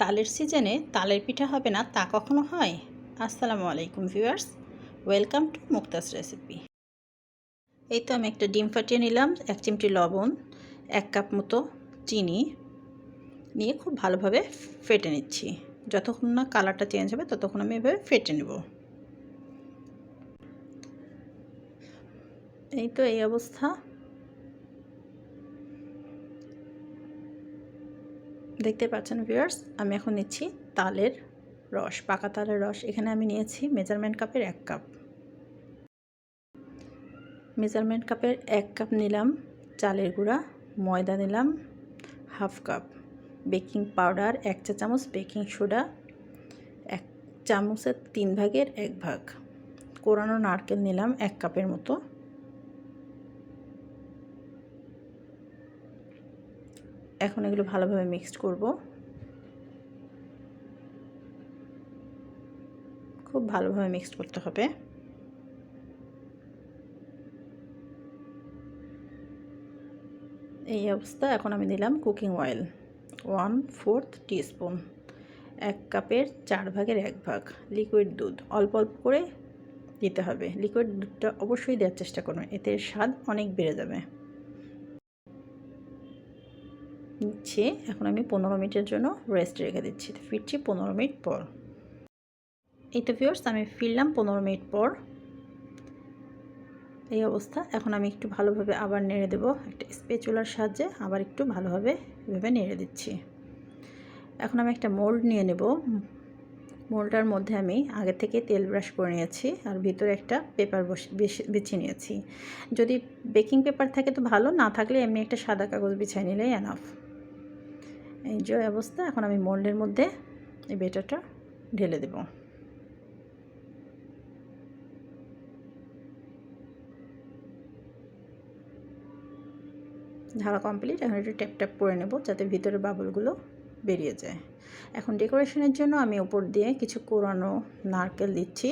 তালের সিজনে তালের পিঠা হবে না, তা কখনো হয়? আসসালামু আলাইকুম viewers, welcome to Mukta's recipe. এই তো আমি একটা ডিম ফাটিয়ে নিলাম, এক চিমটি লবণ, এক কাপ মতো চিনি নিয়ে খুব ভালোভাবে ফেটে নিচ্ছি। যতক্ষণ না কালারটা চেঞ্জ হবে, ততক্ষণ আমি এভাবে ফেটে নেব। এই তো এই অবস্থা। দেখতে পাচ্ছেন ভিউয়ার্স আমি এখন নিচ্ছি তালের রস, পাকা তালের রস। এখানে আমি নিয়েছি মেজারমেন্ট কাপের এক কাপ। মেজারমেন্ট কাপের এক কাপ নিলাম, চালের গুঁড়া, ময়দা নিলাম, হাফ কাপ। বেকিং পাউডার, এক চা চামচ বেকিং সোডা, এক চামচের তিন ভাগের এক ভাগ। কোরানো নারকেল নিলাম এক কাপের মতো। এখন এগুলো ভালোভাবে মিক্সড করব। খুব ভালোভাবে মিক্সড করতে হবে। এই অবস্থা এখন আমি দিলাম cooking oil one fourth teaspoon এক কাপের চার ভাগের এক ভাগ লিকুইড দুধ, অল্প অল্প করে দিতে হবে। লিকুইড দুধটা অবশ্যই দেওয়ার চেষ্টা করবেন, এতে স্বাদ অনেক বেড়ে যাবে। নিচ্ছে। এখন আমি পনেরো মিনিটের জন্য রেস্ট রেখে দিচ্ছি। ফিরছি পনেরো মিনিট পর। এই তো ভিওর্স আমি ফিরলাম পনেরো মিনিট পর। এই অবস্থা। এখন আমি একটু ভালোভাবে আবার নেড়ে দেবো। একটা স্পেচুলার সাহায্যে আবার একটু ভালোভাবে এভাবে নেড়ে দিচ্ছি। এখন আমি একটা মোল্ড নিয়ে নেব। মোল্ডটার মধ্যে আমি আগে থেকে তেল ব্রাশ করে নিয়েছি আর ভিতরে একটা পেপার বিছে নিয়েছি। যদি বেকিং পেপার থাকে তো ভালো, না থাকলে এমনি একটা সাদা কাগজ বিছাই নিলেই এনাফ এই যে অবস্থা, এখন আমি মোল্ডের মধ্যে এই বেটারটা ঢেলে দেব। ঢাকা কমপ্লিট এখন একটু ট্যাপ ট্যাপ করে নেব যাতে ভিতরে বাবলগুলো বেরিয়ে যায়। এখন ডেকোরেশনের জন্য আমি উপর দিয়ে কিছু কোরানো নারকেল দিচ্ছি।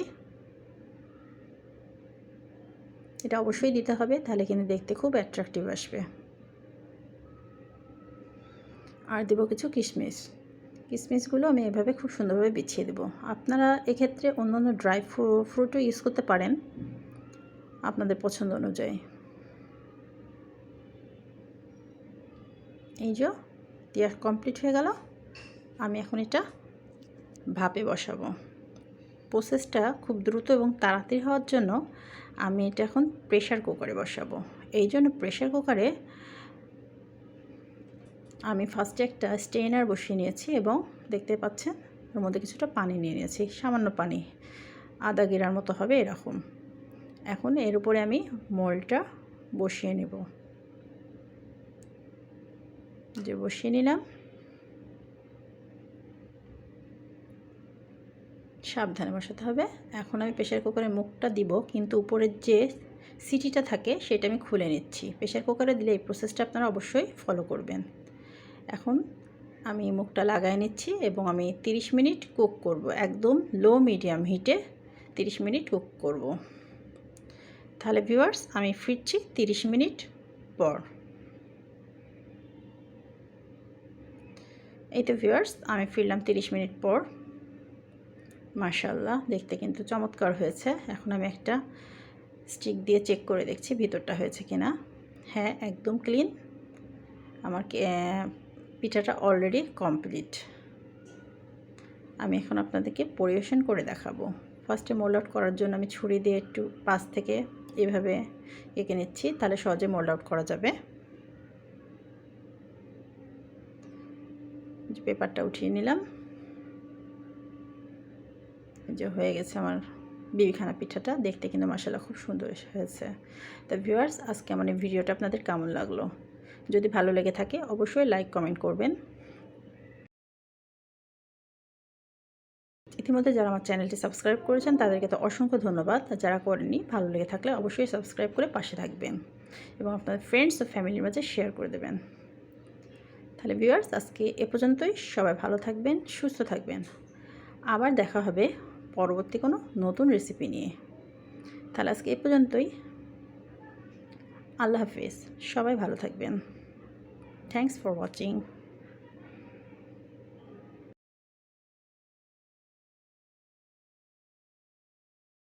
এটা অবশ্যই দিতে হবে, তাহলে কিন্তু দেখতে খুব অ্যাট্রাকটিভ আসবে। আর দেব কিছু কিশমিশ। কিশমিশগুলো আমি এভাবে খুব সুন্দরভাবে বিছিয়ে দেবো। আপনারা এক্ষেত্রে অন্য অন্য ড্রাই ফ্রুটও ইউজ করতে পারেন আপনাদের পছন্দ অনুযায়ী। এই যে, দেওয়া কমপ্লিট হয়ে গেল। আমি এখন এটা ভাপে বসাবো। প্রসেসটা খুব দ্রুত এবং তাড়াতাড়ি হওয়ার জন্য আমি এটা এখন প্রেশার কুকারে বসাবো। এই জন্য প্রেশার কুকারে আমি ফার্স্টে একটা স্টেনার বসিয়ে নিয়েছি এবং দেখতে পাচ্ছেন ওর মধ্যে কিছুটা পানি নিয়ে নিয়েছি, সামান্য পানি। আদা গিরার মতো হবে এরকম। এখন এর উপরে আমি মোলটা বসিয়ে নেব। যে বসিয়ে নিলাম। সাবধানে বসাতে হবে। এখন আমি প্রেশার কুকারের মুখটা দিব, কিন্তু উপরের যে সিটিটা থাকে, সেটা আমি খুলে নিচ্ছি। প্রেশার কুকারে দিলে এই প্রসেসটা আপনারা অবশ্যই ফলো করবেন। এখন আমি মুখটা লাগাই নিচ্ছি এবং আমি 30 মিনিট কুক করব। একদম লো মিডিয়াম হিটে 30 মিনিট কুক করব। তাহলে ভিউয়ার্স আমি ফিরছি 30 মিনিট পর। এই তো ভিউয়ার্স আমি ফিরলাম 30 মিনিট পর। মাশাল্লাহ দেখতে কিন্তু চমৎকার হয়েছে। এখন আমি একটা স্টিক দিয়ে চেক করে দেখছি ভিতরটা হয়েছে কিনা। হ্যাঁ একদম ক্লিন আমার পিঠাটা অলরেডি কমপ্লিট আমি এখন আপনাদেরকে পরিবেশন করে দেখাবো। ফার্স্টে মোল্ড আউট করার জন্য আমি ছুরি দিয়ে একটু পাশ থেকে এভাবে এঁকে নিচ্ছি, তাহলে সহজে মোল্ড আউট করা যাবে। পেপারটা উঠিয়ে নিলাম। যে হয়ে গেছে আমার বিবিখানা পিঠাটা। দেখতে কিন্তু মশলা খুব সুন্দর হয়েছে। তো ভিউয়ার্স আজকে আমার ভিডিওটা আপনাদের কেমন লাগল? যদি ভালো লেগে থাকে, অবশ্যই লাইক কমেন্ট করবেন। ইতিমধ্যে যারা আমার চ্যানেলটি সাবস্ক্রাইব করেছেন, তাদেরকে তো অসংখ্য ধন্যবাদ। যারা করেননি, ভালো লেগে থাকলে অবশ্যই সাবস্ক্রাইব করে পাশে থাকবেন এবং আপনার ফ্রেন্ডস ও ফ্যামিলির মাঝে শেয়ার করে দেবেন। তাহলে ভিউয়ার্স আজকে এ পর্যন্তই। সবাই ভালো থাকবেন, সুস্থ থাকবেন। আবার দেখা হবে পরবর্তী কোনো নতুন রেসিপি নিয়ে। তাহলে আজকে এ পর্যন্তই। আল্লাহ হাফিজ। সবাই ভালো থাকবেন। Thanks for watching